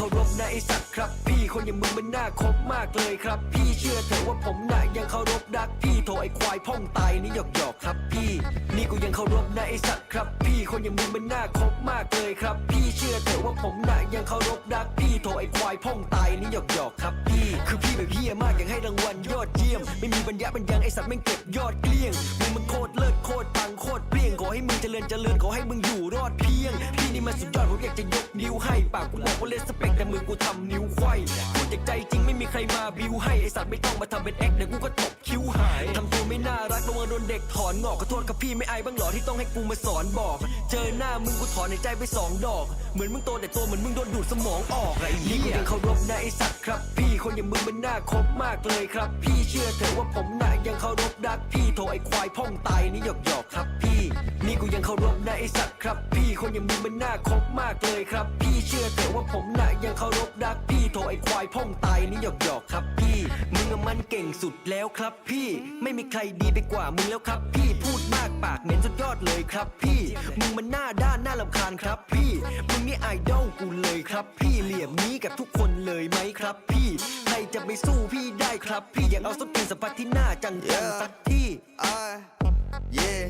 เคารพนะไอสัตว์ครับ พี่คนอย่างมึงมันน่าคบมากเลยครับ พี่เชื่อเถอะว่าผมน่ะยังเคารพรักพี่โถไอควายพ่องตายนี่หยอกหยอกครับพี่ นี่กูยังเคารพนะไอสัตว์ครับ พี่คนอย่างมึงมันน่าคบมากเลยครับ พี่เชื่อเถอะว่าผมน่ะยังเคารพรักพี่โถไอควายพ่องตายนี่หยอกหยอกครับพี่ คือพี่แบบเฮียมากอยากให้รางวัลยอดเยี่ยม ไม่มีปัญญาปัญญังไอสัตว์แม่งเก็บยอดเกลี้ยงมึงมันโคตรเลิศโคตรปังโคตรเปรี้ยงขอให้มึงเจริญเจริญขอให้มึงอยู่รอดเพียง พี่นี่มันสุดยอดผมอยากจะยก อกูทำนิ้วไขว้พูดจากใจจริงไม่มีใครมาบิวให้ไอสัตว์ไม่ต้องมาทำเป็นแอคเดี๋ยวกูก็ตบคิ้วหายทำตัวไม่น่ารักระวังโดนเด็กถอนงอกขอโทษครับพี่ไม่อายบ้างหรอที่ต้องให้กูมาสอนบอก เจอหน้ามึงกูถอนในใจไปสองดอกเหมือนมึงโตแต่ตัวเหมือนมึงโดนดูดสมองออกไอ้เหี้ยนี่กูยังเคารพนะไอสัตว์ครับ พี่คนอย่างมึงมันน่าคบมากเลยครับ พี่เชื่อเถอะว่าผมน่ะยังเคารพรักพี่โถไอควายพ่องตายนี่หยอกหยอกครับพี่ นี่กูยังเคารพนะไอสัตว์ครับ พี่คนอย่างมึงมันน่าคบมากเลยครับ พี่เชื่อเถอะว่าผมน่ะยังเคารพรักพี่โถไอควายพ่องตายนี่หยอกหยอกครับพี่ มึงอะมันเก่งสุดแล้วครับ พี่ไม่มีใครดีไปกว่ามึงแล้วครับพี่ มากปากเหม็นสุดยอดเลยครับพี่ มึงมันหน้าด้านน่าลำคาญครับพี่ มึงนี่ไอดอลกูเลยครับ พี่เหลี่ยมนี้กับทุกคนเลยไหมครับ พี่ ใครจะไปสู้พี่ได้ครับ พี่อยากเอาสกินสัมผัสที่หน้าจังๆสักที่ I yeah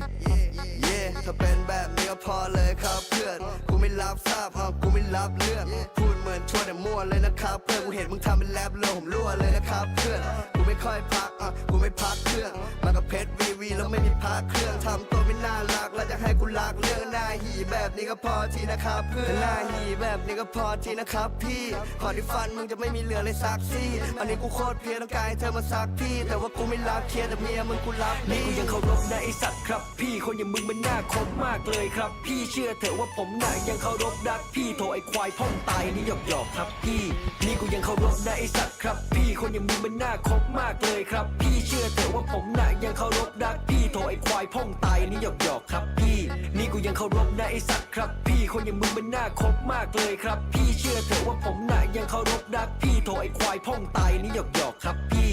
yeah ถ้าเป็นแบบนี้ก็พอเลยครับเพื่อน กูไม่รับทราบอะกูไม่รับเรื่องพูดเหมือนชวนแต่มั่วเลยนะครับเพื่อน กูเห็นมึงทำเป็นแรปเลยผมรั่วเลยนะครับเพื่อน กู ไม่ค่อยพักอะกูไม่พักเครื่องมากับเพชรวีวีแล้วไม่มีพักเครื่องทำตัวไม่น่ารักแล้วจะให้กูรักเรื่องหน้าหีแบบนี้ก็พอทีนะครับเพื่อนหน้าหีแบบนี้ก็พอทีนะครับพี่พอที่ฟันมึงจะไม่มีเหลือเลยสักซี่ อันนี้กูโคตรเพียต้องการให้เธอมาซักพี่ แต่ว่ากูไม่รับเคียร์แต่เมียมึงกูรับนี่กูยังเคารพนะไอสัตว์ครับพี่คนอย่างมึงมันน่าคบมากเลยครับ พี่เชื่อเถอะว่าผมน่ะยังเคารพรักพี่โถไอควายพ่องตายนี่หยอกหยอกครับพี่ นี่กูยังเคารพนะไอสัตว์ครับพี่คนอย่างมึงมันน่าคบมากากเลยครับ พี่เชื่อเถอะว่าผมน่ะยังเคารพรักพี่โถไอควายพ่องตายนี่หยอกหยอกครับพี่ นี่กูยังเคารพนะไอสัตว์ครับ พี่คนอย่างมึงมันน่าคบมากเลยครับ พี่เชื่อเถอะว่าผมน่ะยังเคารพรักพี่โถไอควายพ่องตายนี่หยอกหยอกครับพี่